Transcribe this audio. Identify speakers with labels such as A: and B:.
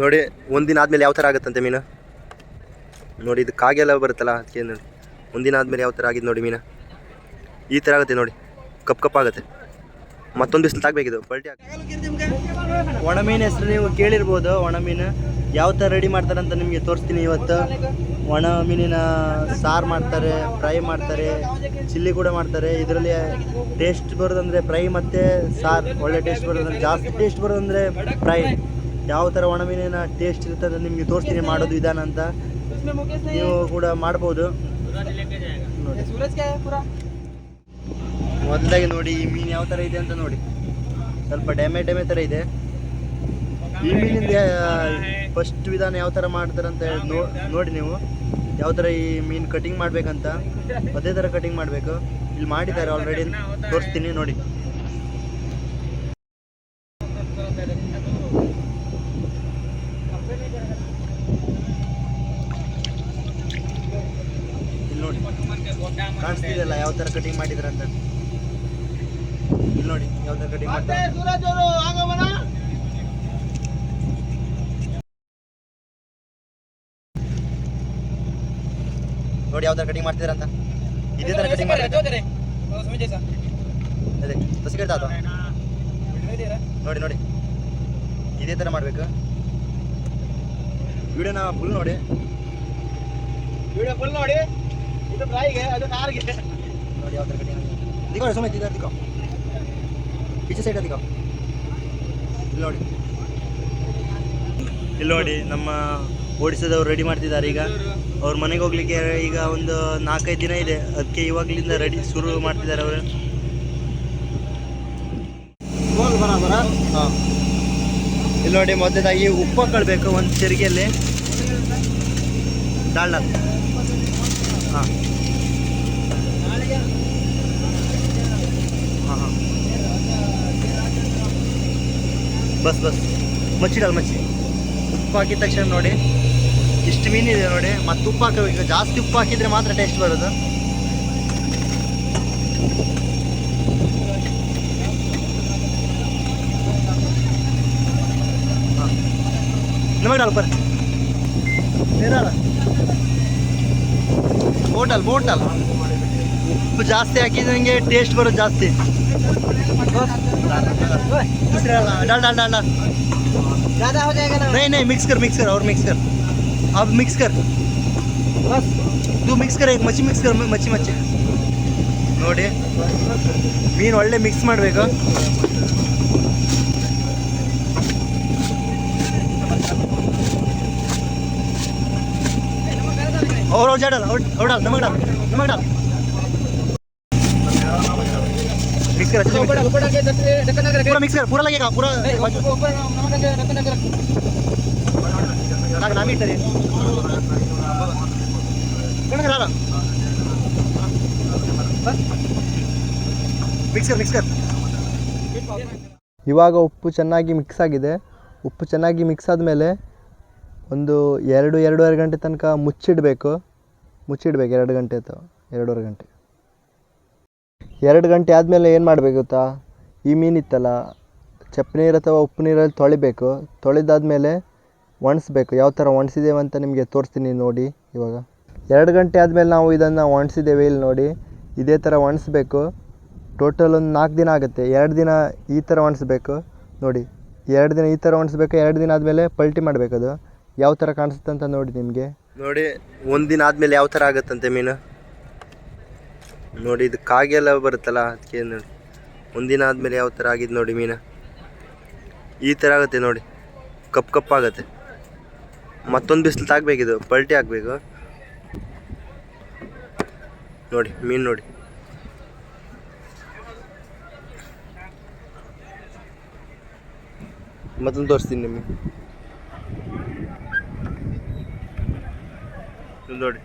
A: ನೋಡಿ, ಒಂದಿನ ಆದಮೇಲೆ ಯಾವ ಥರ ಆಗುತ್ತಂತೆ ಮೀನು? ನೋಡಿ, ಇದು ಕಾಗೆಲ್ಲ ಬರುತ್ತಲ್ಲ, ಅದಕ್ಕೆ ನೋಡಿ ಒಂದಿನ ಆದಮೇಲೆ ಯಾವ ಥರ ಆಗಿದೆ ನೋಡಿ ಮೀನು. ಈ ಥರ ಆಗುತ್ತೆ ನೋಡಿ, ಕಪ್ ಕಪ್ ಆಗುತ್ತೆ. ಮತ್ತೊಂದು ಬಿಸಿಲು ತಾಗಬೇಕಿದು, ಪಲ್ಟಿ ಒಣ ಮೀನು ಹೆಸರು ನೀವು ಕೇಳಿರ್ಬೋದು, ಒಣ ಮೀನು. ಯಾವ ಥರ ರೆಡಿ ಮಾಡ್ತಾರೆ ಅಂತ ನಿಮಗೆ ತೋರಿಸ್ತೀನಿ ಇವತ್ತು. ಒಣ ಮೀನಿನ ಸಾರು ಮಾಡ್ತಾರೆ, ಫ್ರೈ ಮಾಡ್ತಾರೆ, ಚಿಲ್ಲಿ ಕೂಡ ಮಾಡ್ತಾರೆ. ಇದರಲ್ಲಿ ಟೇಸ್ಟ್ ಬರೋದಂದರೆ ಫ್ರೈ ಮತ್ತು ಸಾರು. ಒಳ್ಳೆ ಟೇಸ್ಟ್ ಬರೋದಂದ್ರೆ ಜಾಸ್ತಿ ಟೇಸ್ಟ್ ಬರೋದಂದರೆ ಫ್ರೈ ಯಾವ ತರ ಒಣ ಮೀನಿನ ಟೇಸ್ಟ್ ಇರ್ತದೆ ನಿಮಗೆ ತೋರಿಸ್ತೀನಿ ಮಾಡೋದು ವಿಧಾನ ಅಂತ. ನೀವು ಕೂಡ ಮಾಡ್ಬೋದು. ಮೊದಲಾಗಿ ನೋಡಿ ಈ ಮೀನು ಯಾವ ತರ ಇದೆ ಅಂತ ನೋಡಿ. ಸ್ವಲ್ಪ ಡ್ಯಾಮೇಜ್ ಡ್ಯಾಮೇಜ್ ತರ ಇದೆ. ಈ ಮೀನಿಂದ ಫಸ್ಟ್ ವಿಧಾನ ಯಾವ ತರ ಮಾಡ್ತಾರೆ ಅಂತ ಹೇಳಿ ನೋಡಿ ನೀವು. ಯಾವ ತರ ಈ ಮೀನು ಕಟಿಂಗ್ ಮಾಡ್ಬೇಕಂತ. ಅದೇ ತರ ಕಟಿಂಗ್ ಮಾಡಬೇಕು. ಇಲ್ಲಿ ಮಾಡಿದ್ದಾರೆ ಆಲ್ರೆಡಿ ತೋರಿಸ್ತೀನಿ ನೋಡಿ ಇಲ್ಲಿ ನೋಡಿ ಕಾಣಿಸ್ತಿದೆಯಲ್ಲ ಯಾವ ತರ ಕಟಿಂಗ್ ಮಾಡಿದ್ರಂತ? ಇಲ್ಲಿ ನೋಡಿ ಯಾವ ತರ ಕಟಿಂಗ್ ಮಾಡ್ತಾರೆ ನೋಡಿ ಯಾವ ಥರ ಕಟಿಂಗ್ ಮಾಡ್ತಿದಾರಂತ? ಇದೇ ತರ ಕಟಿಂಗ್ ಮಾಡ್ತಾರೆ ಅದೇ ಹಸಿ ಕಟ್ತಾ ಅದು ನೋಡಿ ನೋಡಿ. ಇದೇ ತರ ಮಾಡಬೇಕು. ವಿಡಿಯೋನ ಫುಲ್ ನೋಡಿ.
B: ವಿಡಿಯೋ ಫುಲ್ ನೋಡಿ. ಇದು ಫ್ರೈಗೆ ಅದು ಕಾರ್ಗೆ
A: ನೋಡಿ ಯಾವ ಥರ ಕಟಿಂಗ್ ದಿಗೋ ಸುಮ್ಮನೆ ದಿಗೋ ಈಚೆ ಸೈಡ್ ದಿಗೋ ಇಲ್ಲಿ ನೋಡಿ. ಇಲ್ಲಿ ನೋಡಿ ನಮ್ಮ ಓಡಿಸೋದವ್ರು ರೆಡಿ ಮಾಡ್ತಿದ್ದಾರೆ ಈಗ. ಅವ್ರ ಮನೆಗೆ ಹೋಗ್ಲಿಕ್ಕೆ ಈಗ ಒಂದು ನಾಲ್ಕೈದು ದಿನ ಇದೆ. ಅದಕ್ಕೆ ಇವಾಗ್ಲಿಂದ ರೆಡಿ ಶುರು ಮಾಡ್ತಿದ್ದಾರೆ ಅವರು.
B: ಹೋಗಿ ಬರ
A: ಹಾಂ. ಇಲ್ಲಿ ನೋಡಿ ಮೊದಲದಾಗಿ ಉಪ್ಪು ಹಾಕೊಳ್ಬೇಕು ಒಂದು ಚೆರಿಗೆಯಲ್ಲಿ ಡಾಲ್ಡ ಹಾಂ. ಹಾಂ ಹಾಂ. ಬಸ್ ಬಸ್. ಮಚ್ಚಿಡಲ್ಲ ಮಚ್ಚಿ. ಉಪ್ಪು ಹಾಕಿದ ತಕ್ಷಣ ನೋಡಿ. ಇಷ್ಟು ಇದೆ ನೋಡಿ. ಮತ್ತೆ ಉಪ್ಪು ಹಾಕಬೇಕು. ಜಾಸ್ತಿ ಉಪ್ಪು ಹಾಕಿದ್ರೆ ಮಾತ್ರ ಟೇಸ್ಟ್ ಬರೋದು. ನಮಗೆ ಡಾಲ್ ಬರ್ರಿ ನೀರಾಳ ಬೋಟಲ್ ಬೋಟಲ್ ಉಪ್ಪು ಜಾಸ್ತಿ ಹಾಕಿದಂಗೆ ಟೇಸ್ಟ್ ಬರೋದು ಜಾಸ್ತಿ डाल डाल डाल डाल
B: ज़्यादा हो जाएगा ना
A: नहीं नहीं मिक्स कर मिक्स कर और मिक्स कर अब मिक्स कर
B: बस
A: तू मिक्स कर एक ಮಚ್ಚಿ ಮಿಕ್ಸ್ ಕರ್ ಮಚ್ಚಿ ಮಚ್ಚಿ ನೋಡಿ ಮೀನು ಒಳ್ಳೆ ಮಿಕ್ಸ್ ಮಾಡಬೇಕು ಅವ್ರು ಓಡಾಡಲ್ಲ ಓಡಲ್ಲ
B: ನಮಗೆ ಡಾಲ್ ಮಿಕ್ಸರ್ ಪೂರ ಮಿಕ್ಸರ್
A: ಪೂರ ಲಗೇಗ ಪೂರ ನಾಗೆ ನಾಮಿ ಮಿಕ್ಸರ್ ಮಿಕ್ಸರ್ ಇವಾಗ ಉಪ್ಪು ಚೆನ್ನಾಗಿ ಮಿಕ್ಸ್ ಆಗಿದೆ. ಉಪ್ಪು ಚೆನ್ನಾಗಿ ಮಿಕ್ಸ್ ಆದಮೇಲೆ ಒಂದು ಎರಡು, ಎರಡೂವರೆ ಗಂಟೆ ತನಕ ಮುಚ್ಚಿಡಬೇಕು. ಮುಚ್ಚಿಡ್ಬೇಕು, ಎರಡು ಗಂಟೆ ಅಥವಾ ಎರಡೂವರೆ ಗಂಟೆ. ಎರಡು ಗಂಟೆ ಆದಮೇಲೆ ಏನು ಮಾಡಬೇಕು ಗೊತ್ತಾ? ಈ ಮೀನಿತ್ತಲ್ಲ ಚಪ್ಪು ನೀರು ಅಥವಾ ಉಪ್ಪು ನೀರಲ್ಲಿ ತೊಳಿಬೇಕು. ತೊಳೆದಾದ್ಮೇಲೆ ಒಣಸ್ಬೇಕು. ಯಾವ ಥರ ಒಣಸಿದ್ದೇವೆ ಅಂತ ನಿಮಗೆ ತೋರಿಸ್ತೀನಿ ನೋಡಿ ಇವಾಗ. ಎರಡು ಗಂಟೆ ಆದಮೇಲೆ ನಾವು ಇದನ್ನು ಒಣಸಿದ್ದೇವೆ ಇಲ್ಲಿ ನೋಡಿ. ಇದೇ ಥರ ಒಣಸ್ಬೇಕು. ಟೋಟಲ್ ಒಂದು ನಾಲ್ಕು ದಿನ ಆಗುತ್ತೆ. ಎರಡು ದಿನ ಈ ಥರ ಒಣಸ್ಬೇಕು. ನೋಡಿ, ಎರಡು ದಿನ ಈ ಥರ ಒಣಸ್ಬೇಕು. ಎರಡು ದಿನ ಆದಮೇಲೆ ಪಲ್ಟಿ ಮಾಡಬೇಕದು ಯಾವ ಥರ ಕಾಣಿಸುತ್ತೆ ಅಂತ ನೋಡಿ ನಿಮಗೆ? ನೋಡಿ, ಒಂದಿನ ದಿನ ಆದಮೇಲೆ ಯಾವ ಥರ ಆಗುತ್ತಂತೆ ಮೀನು? ನೋಡಿ, ಇದು ಕಾಗೆಲ್ಲ ಬರುತ್ತಲ್ಲ, ಅದಕ್ಕೆ ನೋಡಿ. ಒಂದಿನ ಆದಮೇಲೆ ಯಾವ ಥರ ಆಗಿದ್ ನೋಡಿ ಮೀನು. ಈ ಥರ ಆಗುತ್ತೆ ನೋಡಿ. ಕಪ್ ಕಪ್ಪಾಗುತ್ತೆ ಮತ್ತೊಂದು ಬಿಸಿಲು ತಾಗಬೇಕಿದು ಪಲ್ಟಿ ಆಗಬೇಕು. ನೋಡಿ, ಮೀನು ನೋಡಿ. ಮತ್ತೊಂದು ತೋರಿಸ್ತೀನಿ ನಿಮಗೆ. ಇದು ನೋಡಿ